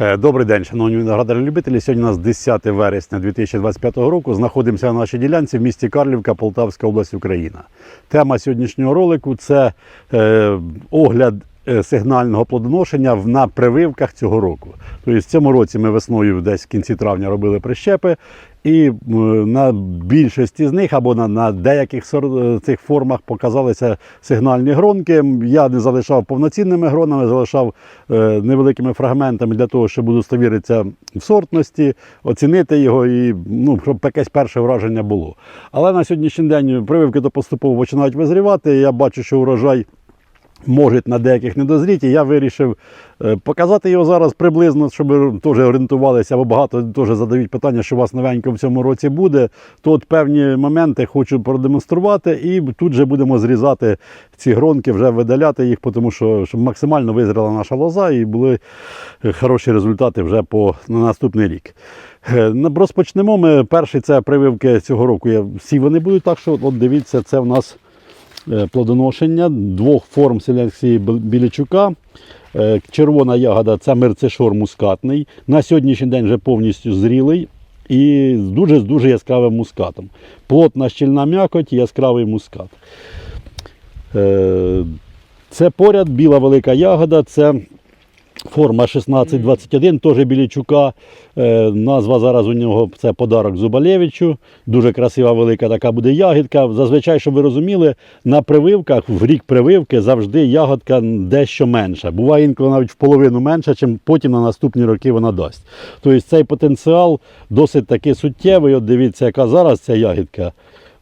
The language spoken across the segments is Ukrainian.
Е, Добрий день, шановні виноградарі-любителі. Сьогодні у нас 10 вересня 2025 року. Знаходимося на нашій ділянці в місті Карлівка, Полтавська область, Україна. Тема сьогоднішнього ролику це е, огляд сигнального плодоношення на прививках цього року. Тобто в цьому році ми весною десь в кінці травня робили прищепи. І е, на більшості з них або на, на деяких е, цих формах показалися сигнальні гронки. Я не залишав повноцінними гронами, залишав е, невеликими фрагментами для того, щоб удостовіритися в сортності, оцінити його і ну, щоб якесь перше враження було. Але на сьогоднішній день прививки то поступово починають визрівати. Я бачу, що урожай може на деяких не дозріти. Я вирішив е, показати його зараз приблизно, щоб теж орієнтувалися, бо багато теж задають питання, що у вас новенько в цьому році буде. То от певні моменти хочу продемонструвати, і тут же будемо зрізати ці гронки, вже видаляти їх, тому що щоб максимально визріла наша лоза і були хороші результати вже по на наступний рік. Е, Розпочнемо ми. Перший це прививки цього року. Всі вони будуть так, що от дивіться, це в нас плодоношення двох форм селекції Білячука. Е, Червона ягода це мерцешор мускатний. На сьогоднішній день вже повністю зрілий і з дуже з дуже яскравим мускатом. Плотна щільна м'якоть, яскравий мускат. Е, Це поряд біла велика ягода, це форма 1621, теж Білячука. Е, Назва зараз у нього це подарок Зубалєвичу. Дуже красива велика така буде ягідка. Зазвичай, щоб ви розуміли, на прививках, в рік прививки завжди ягодка дещо менша. Буває інколи навіть в половину менша, чим потім на наступні роки вона дасть. Тобто цей потенціал досить таки суттєвий. От дивіться, яка зараз ця ягідка.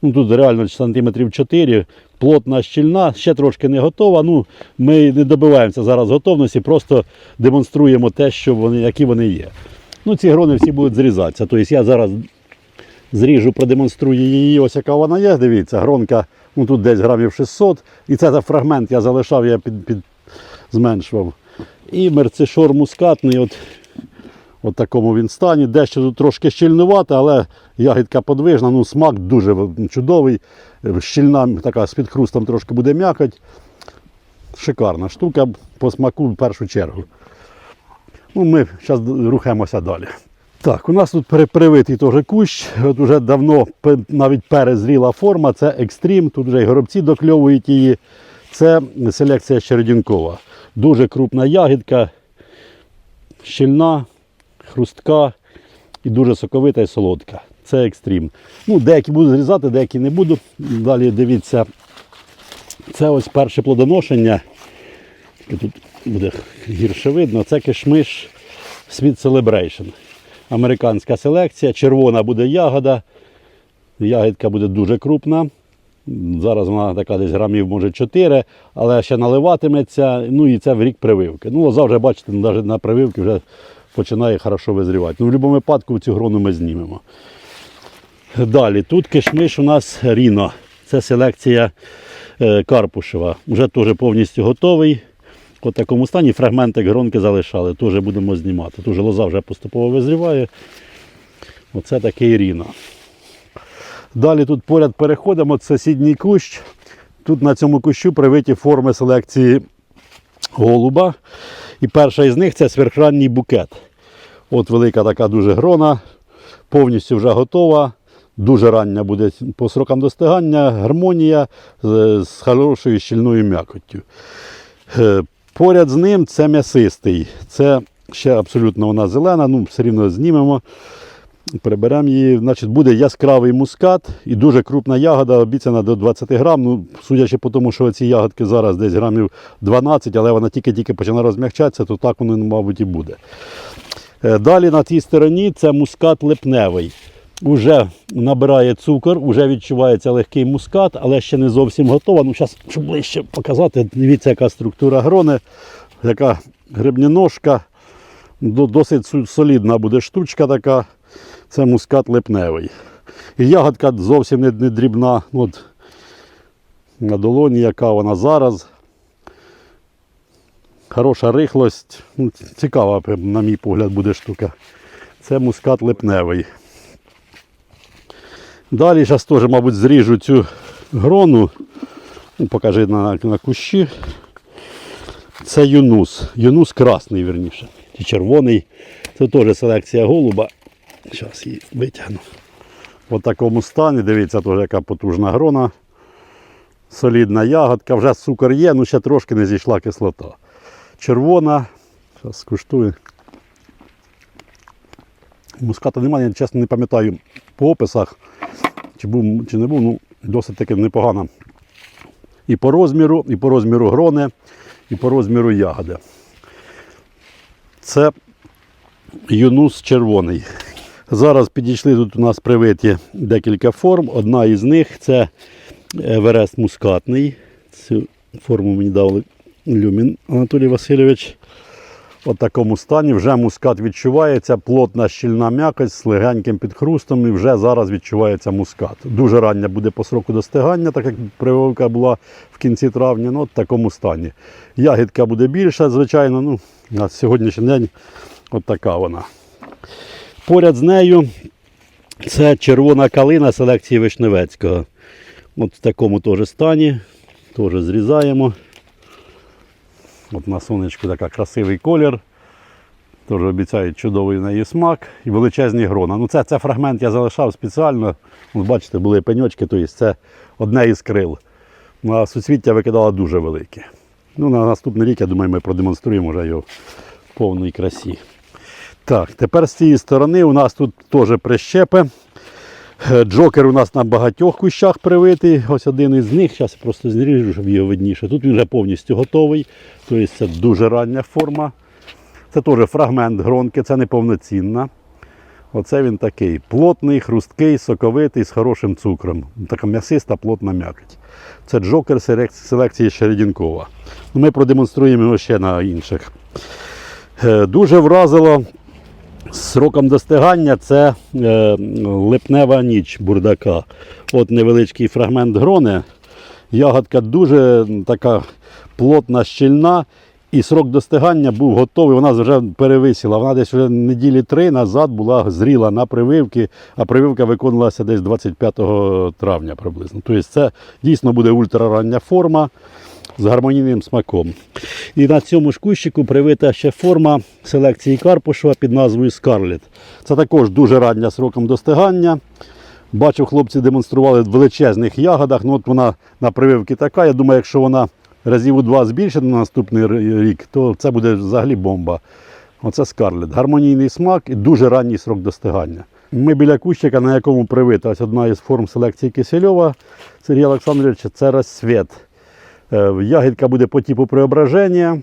Ну, тут реально сантиметрів 4, плотна, щільна, ще трошки не готова. Ну, ми не добиваємося зараз готовності, просто демонструємо те, що вони, які вони є. Ну, ці грони всі будуть зрізатися. Тобто я зараз зріжу, продемонструю її, ось яка вона є. Дивіться, гронка ну, тут десь грамів 600. І це фрагмент я залишав, я під, під, зменшував. І мерцешор мускатний. От От такому він стані. Дещо тут трошки щільнувато, але ягідка подвижна, ну смак дуже чудовий. Щільна така з підхрустом трошки буде м'якоть. Шикарна штука по смаку в першу чергу. Ну, ми зараз рухаємося далі. Так, у нас тут перепривитий теж кущ. От уже давно навіть перезріла форма. Це екстрім. Тут вже й горобці докльовують її. Це селекція Щердінкова. Дуже крупна ягідка, щільна, хрустка і дуже соковита і солодка. Це екстрім. Ну, деякі буду зрізати, деякі не буду. Далі дивіться. Це ось перше плодоношення. Тут буде гірше видно. Це кишмиш Sweet Celebration. Американська селекція. Червона буде ягода. Ягідка буде дуже крупна. Зараз вона така десь грамів, може 4, але ще наливатиметься. Ну і це в рік прививки. Ну, лоза вже, бачите, навіть на прививки вже починає хорошо визрівати. Ну, в будь-якому випадку цю грону ми знімемо. Далі, тут кишмиш у нас Ріно. Це селекція е, Карпушева. Вже теж повністю готовий. В такому стані фрагментик гронки залишали, теж будемо знімати. Тут лоза вже поступово визріває. Оце такий Ріно. Далі тут поряд переходимо, це сідній кущ. Тут на цьому кущу привиті форми селекції голуба. І перша із них це сверхранній букет. От велика така дуже грона, повністю вже готова. Дуже рання буде по срокам достигання, гармонія з, хорошою щільною м'якоттю. Е, Поряд з ним це м'ясистий. Це ще абсолютно вона зелена, ну все рівно знімемо. Приберемо її, значить, буде яскравий мускат і дуже крупна ягода, обіцяна до 20 грам. Ну, судячи по тому, що ці ягодки зараз десь грамів 12, але вона тільки-тільки починає розмягчатися, то так воно, мабуть, і буде. Е, Далі на цій стороні це мускат липневий. Уже набирає цукор, вже відчувається легкий мускат, але ще не зовсім готова. Ну, зараз, щоб ближче показати, дивіться, яка структура грони, яка грибня ножка. До- Досить солідна буде штучка така. Це мускат липневий. І ягодка зовсім не, дрібна. От, на долоні, яка вона зараз. Хороша рихлость. Ну, цікава, на мій погляд, буде штука. Це мускат липневий. Далі зараз теж, мабуть, зріжу цю грону. Ну, покажи на, на кущі. Це юнус. Юнус красний, верніше. чи червоний. Це теж селекція голуба. Зараз її витягну. В такому стані, дивіться, теж яка потужна грона. Солідна ягодка, вже цукор є, ну ще трошки не зійшла кислота. Червона. Зараз скуштую. Муската немає, я чесно не пам'ятаю по описах, чи був чи не був, ну досить таки непогана. І по розміру, і по розміру грони, і по розміру ягоди. Це юнус червоний. Зараз підійшли тут у нас привиті декілька форм. Одна із них це Еверест мускатний. Цю форму мені дав Люмін Анатолій Васильович. В такому стані вже мускат відчувається, плотна щільна м'якость з легеньким підхрустом і вже зараз відчувається мускат. Дуже рання буде по сроку достигання, так як прививка була в кінці травня, ну, в такому стані. Ягідка буде більша, звичайно, ну, на сьогоднішній день от така вона. Поряд з нею це червона калина селекції Вишневецького. От в такому теж стані. Теж зрізаємо. От на сонечку така красивий колір. Теж обіцяють чудовий неї смак і величезні грона. Ну це, це фрагмент я залишав спеціально. От бачите, були пеньочки, тобто це одне із крил. Ну, а суцвіття викидала дуже велике. Ну, на наступний рік, я думаю, ми продемонструємо вже його в повній красі. Так, тепер з цієї сторони у нас тут теж прищепи. Е, Джокер у нас на багатьох кущах привитий. Ось один із них. Зараз просто зріжу, щоб його видніше. Тут він вже повністю готовий. Тобто це дуже рання форма. Це теж фрагмент гронки, це не повноцінна. Оце він такий плотний, хрусткий, соковитий, з хорошим цукром. Така м'ясиста, плотна м'якоть. Це джокер селекції Шередінкова. Ну, Ми продемонструємо його ще на інших. Е, Дуже вразило Сроком достигання це е, липнева ніч бурдака. От невеличкий фрагмент грони. Ягодка дуже така плотна, щільна. І срок достигання був готовий, вона вже перевисіла. Вона десь вже неділі три назад була зріла на прививки, а прививка виконувалася десь 25 травня приблизно. Тобто це дійсно буде ультрарання форма з гармонійним смаком. І на цьому ж кущику привита ще форма селекції Карпушева під назвою Скарлет. Це також дуже рання сроком достигання. Бачу, хлопці демонстрували в величезних ягодах. Ну, от вона на прививці така. Я думаю, якщо вона разів у два збільшить на наступний рік, то це буде взагалі бомба. Оце Скарлет. Гармонійний смак і дуже ранній срок достигання. Ми біля кущика, на якому привита ось одна із форм селекції Кисельова Сергія Олександровича, це розсвіт. Е, Ягідка буде по типу преображення.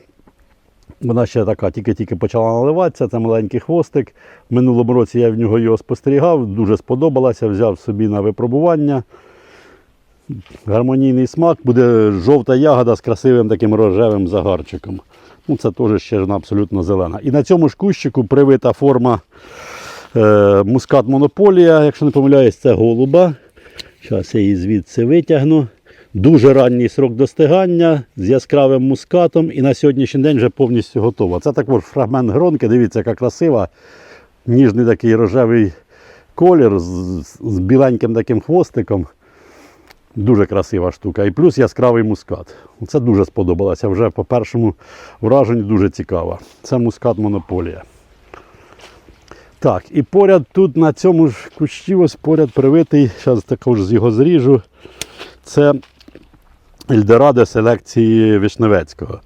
Вона ще така, тільки-тільки почала наливатися, це маленький хвостик. В минулому році я в нього його спостерігав, дуже сподобалося, взяв собі на випробування. Гармонійний смак, буде жовта ягода з красивим таким рожевим загарчиком. Ну, це теж ще вона абсолютно зелена. І на цьому ж кущику привита форма е, мускат монополія, якщо не помиляюсь, це голуба. Зараз я її звідси витягну. Дуже ранній срок достигання з яскравим мускатом і на сьогоднішній день вже повністю готова. Це також фрагмент гронки, дивіться, яка красива. Ніжний такий рожевий колір з, з- біленьким таким хвостиком. Дуже красива штука. І плюс яскравий мускат. Це дуже сподобалося. Вже по першому враженню дуже цікаво. Це мускат монополія. Так, і поряд тут на цьому ж кущі, ось поряд привитий, зараз також його зріжу. Це Ельдорадо селекції Вишневецького.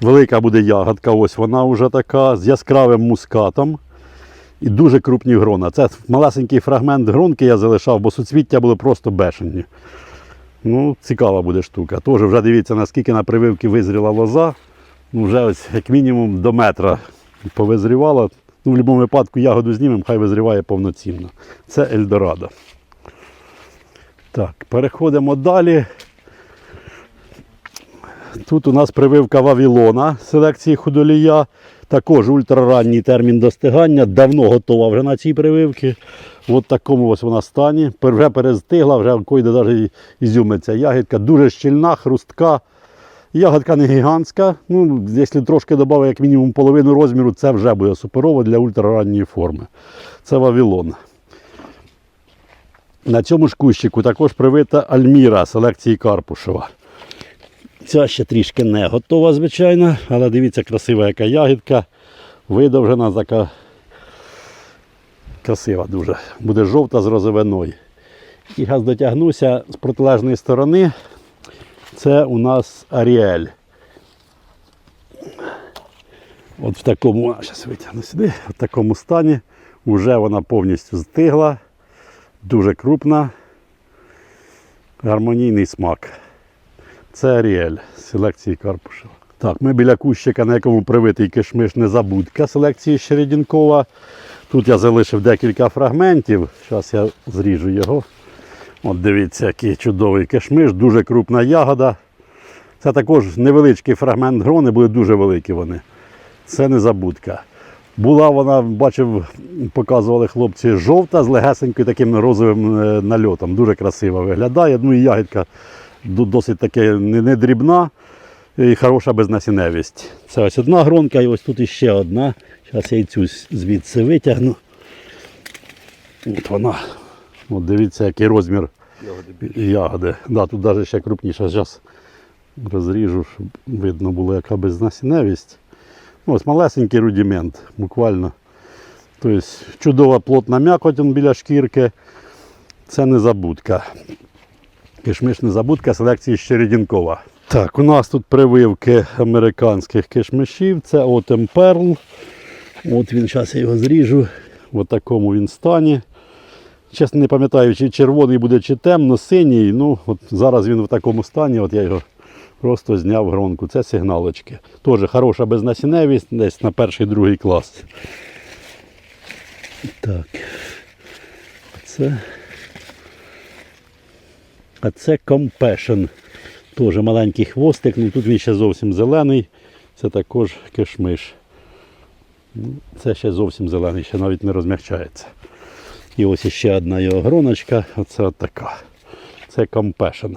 Велика буде ягодка, ось вона вже така, з яскравим мускатом. І дуже крупні грона. Це малесенький фрагмент гронки я залишав, бо суцвіття були просто бешені. Ну, цікава буде штука. Теж вже дивіться, наскільки на прививки визріла лоза. Ну, вже ось як мінімум до метра повизрівала. Ну, в будь-якому випадку ягоду знімемо, хай визріває повноцінно. Це Ельдорадо. Так, переходимо далі. Тут у нас прививка Вавілона селекції худолія. Також ультраранній термін достигання. Давно готова вже на цій прививці. От такому ось вона стані. Вже перестигла, вже койде навіть ізюмиться. Ягідка дуже щільна, хрустка. Ягодка не гігантська. Ну, якщо трошки додати як мінімум половину розміру, це вже буде суперово для ультраранньої форми. Це Вавілон. На цьому ж кущику також привита Альміра селекції Карпушева. Ця ще трішки не готова, звичайно, але дивіться, красива яка ягідка. видовжена, така красива дуже. Буде жовта з розовиною. І газ дотягнуся з протилежної сторони. Це у нас Аріель. От в такому, зараз витягну сюди, в такому стані. Вже вона повністю стигла, дуже крупна, гармонійний смак. Це Аріель з селекції Карпушева. Так, ми біля кущика, на якому привитий кишмиш незабудка селекції Щередінкова. Тут я залишив декілька фрагментів. Зараз я зріжу його. От дивіться, який чудовий кишмиш, дуже крупна ягода. Це також невеличкий фрагмент грони, були дуже великі вони. Це незабудка. Була вона, бачив, показували хлопці, жовта з легесенькою таким розовим е, нальотом. Дуже красиво виглядає. Ну і ягідка досить таки не, не дрібна і хороша безнасіневість. Це ось одна гронка і ось тут іще одна. Зараз я і цю звідси витягну. От вона. От дивіться, який розмір ягоди. Да, тут навіть ще крупніше. Зараз розріжу, щоб видно було, яка безнасіневість. Ну, Ось малесенький рудимент, буквально. Тобто чудова плотна м'якоть біля шкірки. Це незабудка. Кишмиш незабудка селекції Щередінкова. Так, у нас тут прививки американських кишмишів. Це Autumn Pearl. От він, зараз я його зріжу. В такому він стані. Чесно не пам'ятаю, чи червоний буде, чи темно, синій. Ну, от зараз він в такому стані, от я його просто зняв гронку. Це сигналочки. Теж хороша безнасіневість, десь на перший другий клас. Так. Це. А це Compassion. Теж маленький хвостик, ну тут він ще зовсім зелений. Це також кишмиш. Ну, Це ще зовсім зелений, ще навіть не розмягчається. І ось ще одна його гроночка. Оце така. Це Compassion.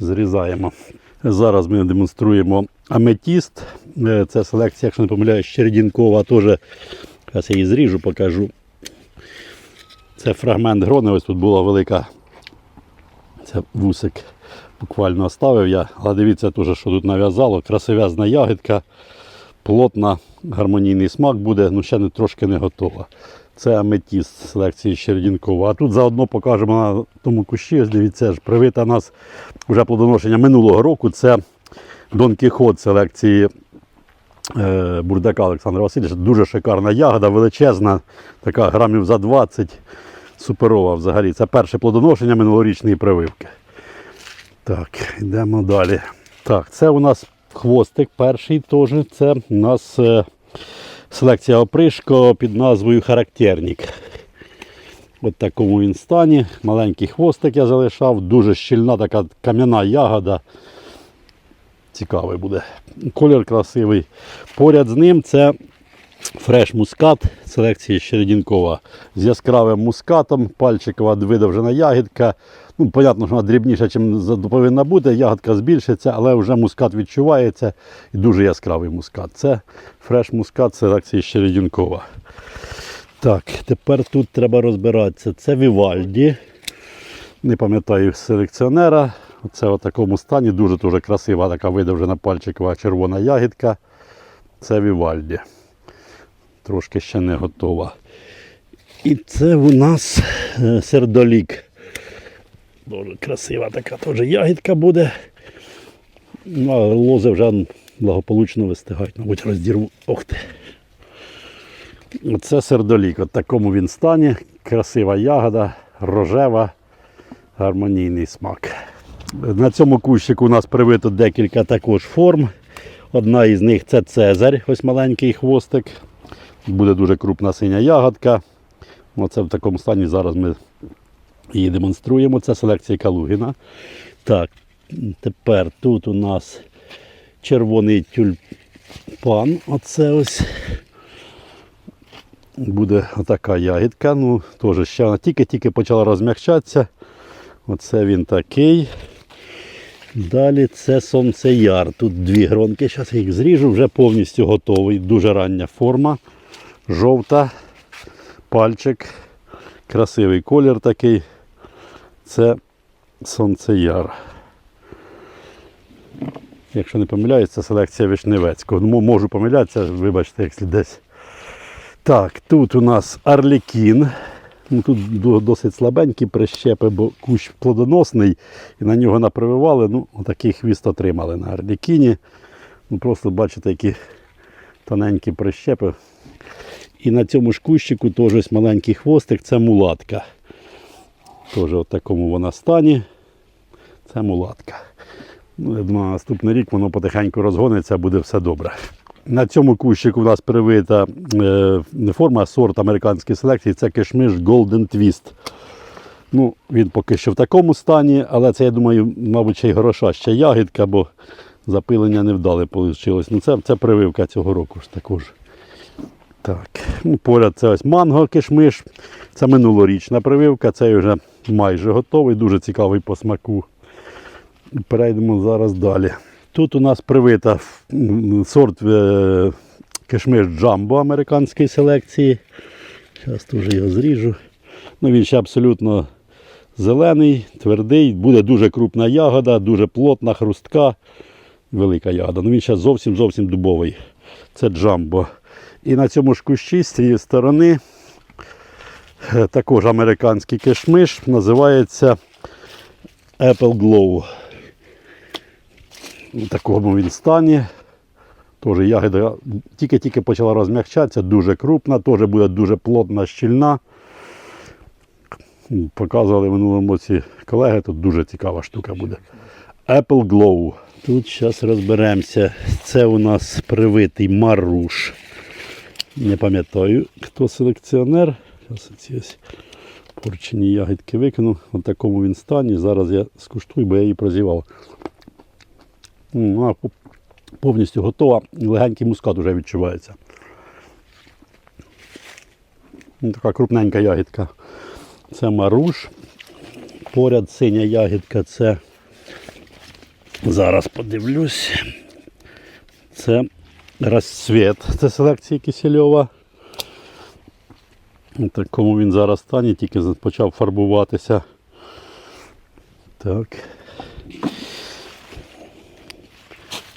Зрізаємо. Зараз ми демонструємо аметіст. Е, Це селекція, якщо не помиляюсь, Щердінкова теж. Зараз я її зріжу, покажу. Це фрагмент грони, ось тут була велика. Це вусик буквально оставив я. Але дивіться теж, що тут нав'язало. Красивезна ягідка, плотна, гармонійний смак буде, ну ще не, трошки не готова. Це аметіст селекції Щердінкова. А тут заодно покажемо на тому кущі. Дивіться, ж привита нас вже плодоношення минулого року. Це Дон Кіхот селекції е, Бурдака Олександра Васильовича. Дуже шикарна ягода, величезна, така грамів за 20. Суперова взагалі. Це перше плодоношення минулорічної прививки. Так, йдемо далі. Так, це у нас хвостик перший теж. Це у нас е, селекція опришко під назвою Характерник. От такому він стані. Маленький хвостик я залишав, дуже щільна така кам'яна ягода. Цікавий буде. Колір красивий. Поряд з ним це фреш мускат селекції Щередінкова з яскравим мускатом, пальчикова видовжена ягідка. Ну, понятно, що вона дрібніша, ніж повинна бути. Ягодка збільшиться, але вже мускат відчувається і дуже яскравий мускат. Це фреш мускат селекції Щередінкова. Так, тепер тут треба розбиратися. Це Вівальді. Не пам'ятаю селекціонера. Це в такому стані. Дуже дуже красива така видовжена пальчикова червона ягідка. Це Вівальді. Трошки ще не готова. І це у нас е, сердолік. Дуже красива така теж ягідка буде. Ну, лози вже благополучно вистигають. Мабуть, роздірву. Ох ти. Це сердолік. От такому він стані. Красива ягода, рожева, гармонійний смак. На цьому кущику у нас привито декілька також форм. Одна із них це Цезарь, ось маленький хвостик. Буде дуже крупна синя ягодка. Оце в такому стані зараз ми її демонструємо. Це селекція Калугіна. Так, тепер тут у нас червоний тюльпан. Оце ось. Буде отака ягідка. Ну, теж ще вона тільки-тільки почала розмягчатися. Оце він такий. Далі це сонцеяр. Тут дві гронки. Зараз їх зріжу, вже повністю готовий. Дуже рання форма. Жовта, пальчик, красивий колір такий. Це сонцеяр. Якщо не помиляюсь, це селекція Вишневецького. Ну, можу помилятися, вибачте, якщо десь. Так, тут у нас Арлікін. Ну, тут досить слабенькі прищепи, бо кущ плодоносний, і на нього напрививали. Ну, отакий хвіст отримали на Арлікіні. Ну, просто бачите, які тоненькі прищепи. І на цьому ж кущику теж ось маленький хвостик, це мулатка. Теж в такому вона стані. Це мулатка. Ну, я думаю, наступний рік воно потихеньку розгониться, буде все добре. На цьому кущику у нас привита е, не форма, сорт американської селекції. Це кишмиш Golden Twist. Ну, він поки що в такому стані, але це, я думаю, мабуть, ще й гроша, ще ягідка, бо запилення не вдале вийшло. Ну, це, це прививка цього року ж також. Так, ну, поряд це ось манго кишмиш. Це минулорічна прививка, цей вже майже готовий, дуже цікавий по смаку. Перейдемо зараз далі. Тут у нас привита сорт е, кишмиш джамбо американської селекції. Зараз теж його зріжу. Ну, він ще абсолютно зелений, твердий, буде дуже крупна ягода, дуже плотна, хрустка, велика ягода. Ну, він ще зовсім зовсім дубовий. Це джамбо. І на цьому ж кущі з цієї сторони е, також американський кишмиш називається Apple Glow. У такому він стані. Теж ягода тільки-тільки почала розмягчатися, дуже крупна, теж буде дуже плотна, щільна. Показували в минулому році колеги, тут дуже цікава штука буде. Apple Glow. Тут зараз розберемося. Це у нас привитий маруш. Не пам'ятаю, хто селекціонер. Зараз ці ось порчені ягідки викину. В такому він стані. Зараз я скуштую, бо я її прозівав. Вона повністю готова. Легенький мускат вже відчувається. Така крупненька ягідка. Це маруш. Поряд синя ягідка це. Зараз подивлюсь. Це розцвіт. Це селекція Кисельова. У такому він зараз стані, тільки почав фарбуватися. Так.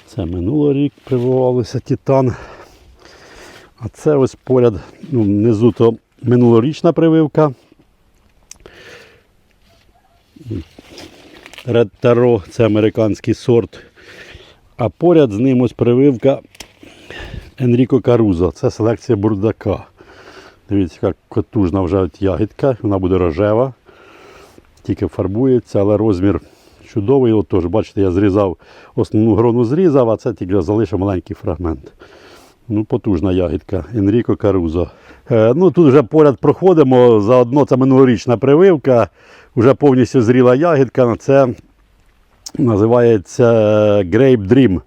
Це минулий рік прививалися титан. А це ось поряд, ну, внизу то минулорічна прививка. Red Taro, це американський сорт. А поряд з ним ось прививка Енріко Карузо. Це селекція бурдака. Дивіться, яка котужна вже ягідка, вона буде рожева, тільки фарбується, але розмір чудовий. От теж, бачите, я зрізав основну грону зрізав, а це тільки залишив маленький фрагмент. Ну, потужна ягідка. Енріко Карузо. Е, ну, тут вже поряд проходимо. Заодно це минулорічна прививка. Вже повністю зріла ягідка. Це називається е, Grape Dream.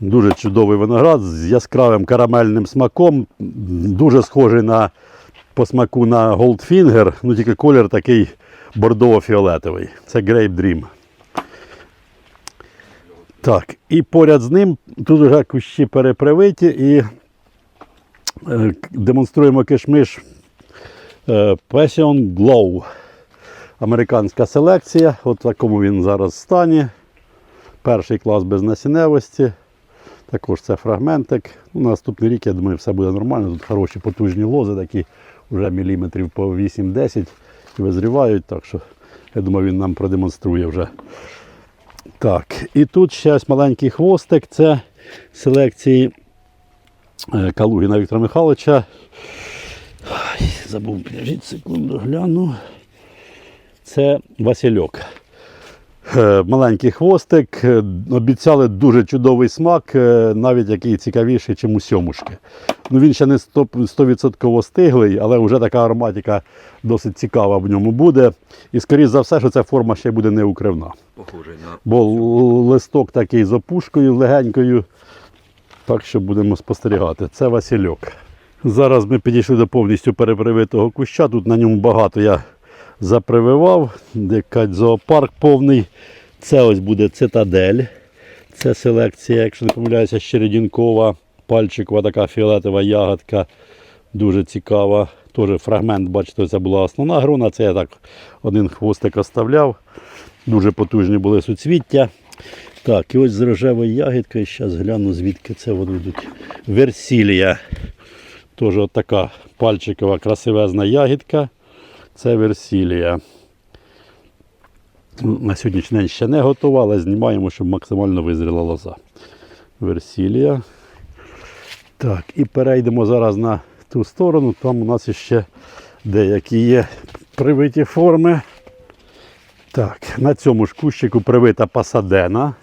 Дуже чудовий виноград з яскравим карамельним смаком. Дуже схожий на, по смаку на Goldfinger, ну тільки колір такий бордово-фіолетовий. Це Grape Dream. Так, і поряд з ним тут вже кущі перепривиті і е, демонструємо кишмиш е, Passion Glow. Американська селекція. От в такому він зараз стані. Перший клас без насінневості. Також це фрагментик. Ну, наступний рік, я думаю, все буде нормально. Тут хороші потужні лози, такі вже міліметрів по 8-10 і визрівають. Так що я думаю, він нам продемонструє вже. Так, і тут ще ось маленький хвостик. Це селекції е, Калугіна Віктора Михайловича. Ай, забув, підождіть секунду, гляну. Це Васильок. Е, Маленький хвостик. е, Обіцяли дуже чудовий смак, е, навіть який цікавіший, ніж у сьомушки. Ну, він ще не 100% 100% стиглий, але вже така ароматика досить цікава в ньому буде. І, скоріш за все, що ця форма ще буде не укривна. Похожий на Бо листок такий з опушкою легенькою. Так що будемо спостерігати. Це Васильок. Зараз ми підійшли до повністю перепривитого куща. Тут на ньому багато я запрививав. Якась зоопарк повний. Це ось буде цитадель. Це селекція, якщо не помиляюся, щередінкова, пальчикова така фіолетова ягодка. Дуже цікава. теж фрагмент, бачите, це була основна грона. Це я так один хвостик оставляв. Дуже потужні були суцвіття. Так, і ось з рожевою ягідкою, зараз гляну, звідки це вони йдуть. Версілія. Теж така пальчикова красивезна ягідка. Це версілія. На сьогоднішній день ще не готова, але знімаємо, щоб максимально визріла лоза. Версілія. Так, і перейдемо зараз на ту сторону. Там у нас ще деякі є привиті форми. Так, на цьому ж кущику привита пасадена.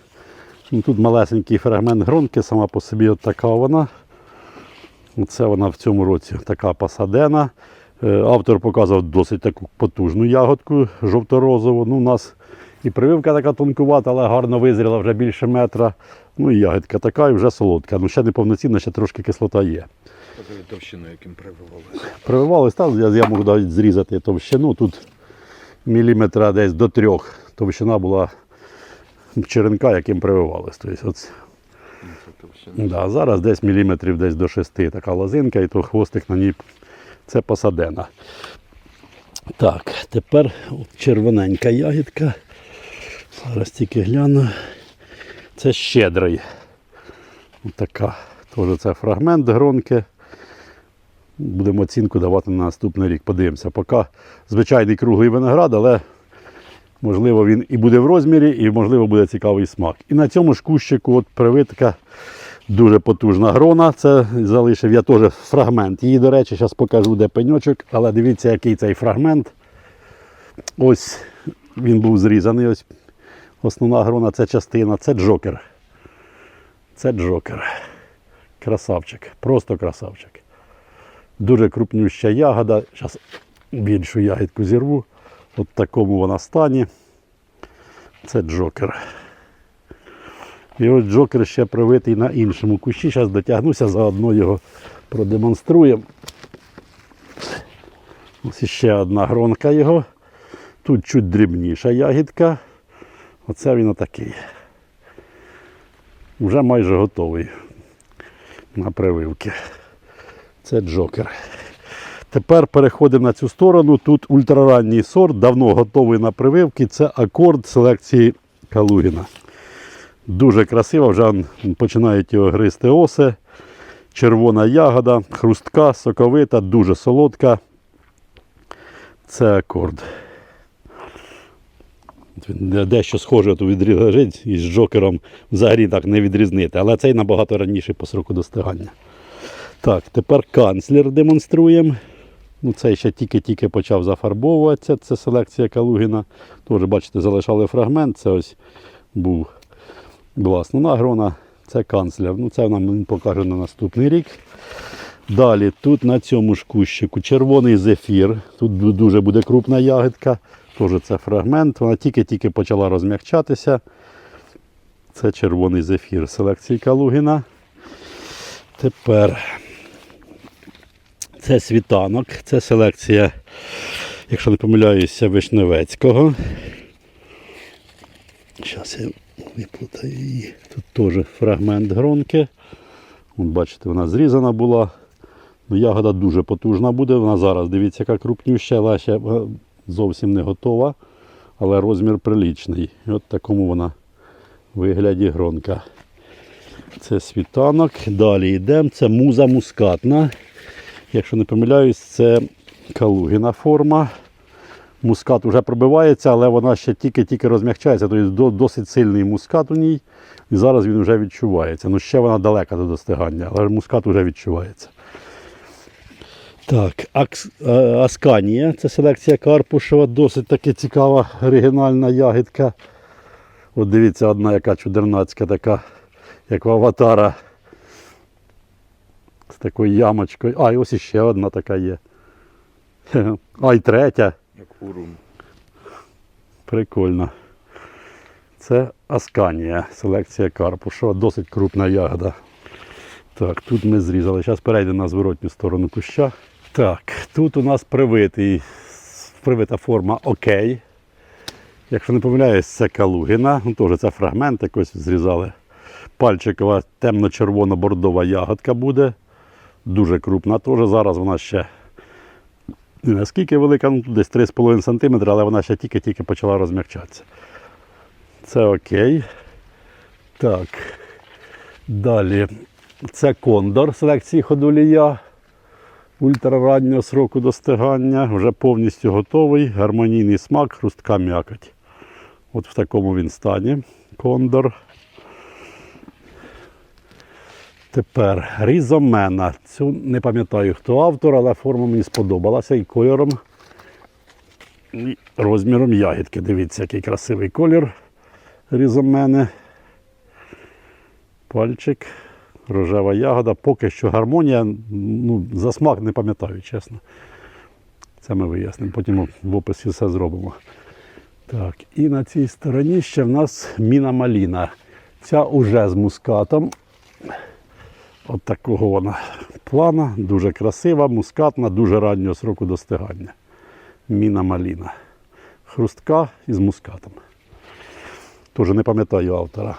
Ну, Тут малесенький фрагмент гронки, сама по собі от така вона. Це вона в цьому році така пасадена. Е, Автор показував досить таку потужну ягодку жовто-розову. Ну, у нас і прививка така тонкувата, але гарно визріла вже більше метра. Ну і ягодка така і вже солодка. Ну ще не повноцінна, ще трошки кислота є. Товщину, яким прививали. Прививались, та я, я можу навіть зрізати товщину. Тут міліметра десь до трьох. Товщина була черенка, яким прививались. Тобто, от, да, зараз десь міліметрів десь до шести така лозинка, і то хвостик на ній це посадена. Так, тепер червоненька ягідка. Зараз тільки гляну. Це щедрий. Ось така. Теж це фрагмент гронки. Будемо оцінку давати на наступний рік. Подивимося. Поки звичайний круглий виноград, але можливо він і буде в розмірі, і можливо буде цікавий смак. І на цьому ж кущику от привитка дуже потужна грона. Це залишив я теж фрагмент. Її, до речі, зараз покажу, де пеньочок, але дивіться, який цей фрагмент. Ось він був зрізаний. Ось основна грона це частина, це джокер. Це джокер. Красавчик, просто красавчик. Дуже крупнюща ягода. Зараз більшу ягідку зірву. От такому вона стані. Це джокер. І ось джокер ще привитий на іншому кущі. Зараз дотягнуся, заодно його продемонструємо. Ось ще одна гронка його. Тут чуть дрібніша ягідка. Оце він отакий. Вже майже готовий на прививки. Це джокер. Тепер переходимо на цю сторону. Тут ультраранній сорт, давно готовий на прививки. Це акорд селекції Калугіна. Дуже красиво, вже починають його гризти оси. Червона ягода, хрустка, соковита, дуже солодка. Це акорд. Дещо схоже тут відрізать із джокером взагалі так не відрізнити, але цей набагато раніше по сроку достигання. Так, тепер канцлер демонструємо. Ну, цей ще тільки-тільки почав зафарбовуватися. Це селекція Калугіна. Теж, бачите, залишали фрагмент. Це ось був основна грона. Це канцлер. Ну, це нам він покаже на наступний рік. Далі, тут на цьому ж кущику червоний зефір. Тут дуже буде крупна ягідка. Теж це фрагмент. Вона тільки-тільки почала розм'якчатися. Це червоний зефір селекції Калугіна. Тепер це світанок, це селекція, якщо не помиляюся, Вишневецького. Зараз я виплутаю її. Тут теж фрагмент гронки. Вон, бачите, вона зрізана була. Ну, ягода дуже потужна буде. Вона зараз, дивіться, яка крупнюща, але ще е, зовсім не готова. Але розмір прилічний. І от такому вона вигляді гронка. Це світанок. Далі йдемо. Це муза мускатна. Якщо не помиляюсь, це калугіна форма. Мускат вже пробивається, але вона ще тільки-тільки розмягчається. Тобто досить сильний мускат у ній. І зараз він вже відчувається. Ну ще вона далека до достигання, але мускат вже відчувається. Так, е, Асканія, це селекція Карпушева, досить таки цікава оригінальна ягідка. От дивіться, одна яка чудернацька така, як в аватара. З такою ямочкою. А, і ось іще одна така є. А, і третя. Урум. Прикольно. Це Асканія, селекція Карпушева, досить крупна ягода. Так, тут ми зрізали. Зараз перейдемо на зворотню сторону куща. Так, тут у нас привитий, привита форма Окей. Якщо не помиляюсь, це Калугіна. Ну, теж це фрагмент якось зрізали. Пальчикова темно-червоно-бордова ягодка буде. Дуже крупна. Теж зараз вона ще не наскільки велика, ну, десь 3,5 см, але вона ще тільки-тільки почала розмягчатися. Це окей. Так. Далі. Це кондор селекції ходулія. Ультрараннього сроку достигання. Вже повністю готовий. Гармонійний смак, хрустка м'якоть. От в такому він стані. Кондор. Тепер різомена. Цю не пам'ятаю, хто автор, але форма мені сподобалася і кольором, і розміром ягідки. Дивіться, який красивий колір різомени. Пальчик, рожева ягода. Поки що гармонія. Ну, за смак не пам'ятаю, чесно. Це ми вияснимо. Потім в описі все зробимо. Так, і на цій стороні ще в нас міна маліна. Ця уже з мускатом. От такого вона плана, дуже красива, мускатна, дуже раннього сроку достигання. Міна маліна. Хрустка із мускатом. Теж не пам'ятаю автора.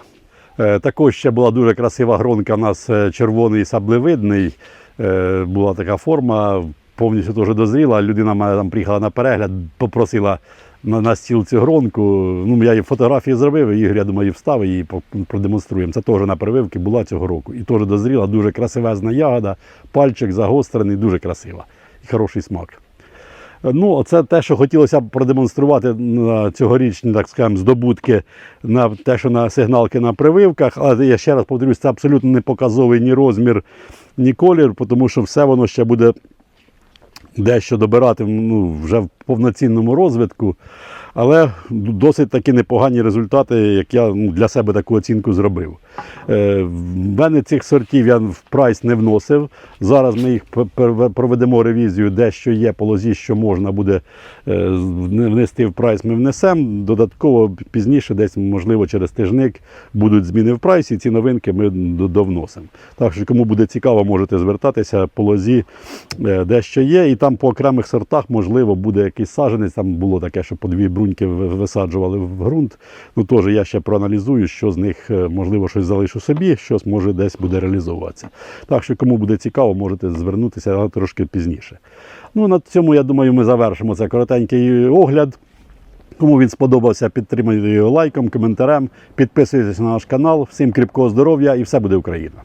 Е, також ще була дуже красива гронка. У нас е, червоний саблевидний. Е, була така форма, повністю теж дозріла. Людина мене там приїхала на перегляд, попросила на, на стіл цю гронку. Ну, я їй фотографії зробив, Ігор, я думаю, вставив її продемонструємо. Це теж на прививки була цього року. І теж дозріла, дуже красивезна ягода, пальчик загострений, дуже красива. І хороший смак. Ну, це те, що хотілося б продемонструвати на цьогорічні, так скажемо, здобутки на те, що на сигналки на прививках. Але я ще раз повторюсь, це абсолютно не показовий ні розмір, ні колір, тому що все воно ще буде дещо добирати ну, вже в повноцінному розвитку. Але досить таки непогані результати, як я ну, для себе таку оцінку зробив. Е, в мене цих сортів я в прайс не вносив. Зараз ми їх проведемо ревізію, де що є по лозі, що можна буде е, внести в прайс, ми внесемо. Додатково пізніше, десь, можливо, через тижник будуть зміни в прайсі, ці новинки ми довносимо. Так що, кому буде цікаво, можете звертатися по лозі, е, де що є. І там по окремих сортах, можливо, буде якийсь саженець. Там було таке, що по дві бруньки висаджували в ґрунт. Ну теж я ще проаналізую, що з них, е, можливо, щось залишу собі, щось може десь буде реалізовуватися. Так що, кому буде цікаво, можете звернутися трошки пізніше. Ну, на цьому, я думаю, ми завершимо цей коротенький огляд. Кому він сподобався, підтримайте його лайком, коментарем, підписуйтесь на наш канал. Всім кріпкого здоров'я і все буде Україна!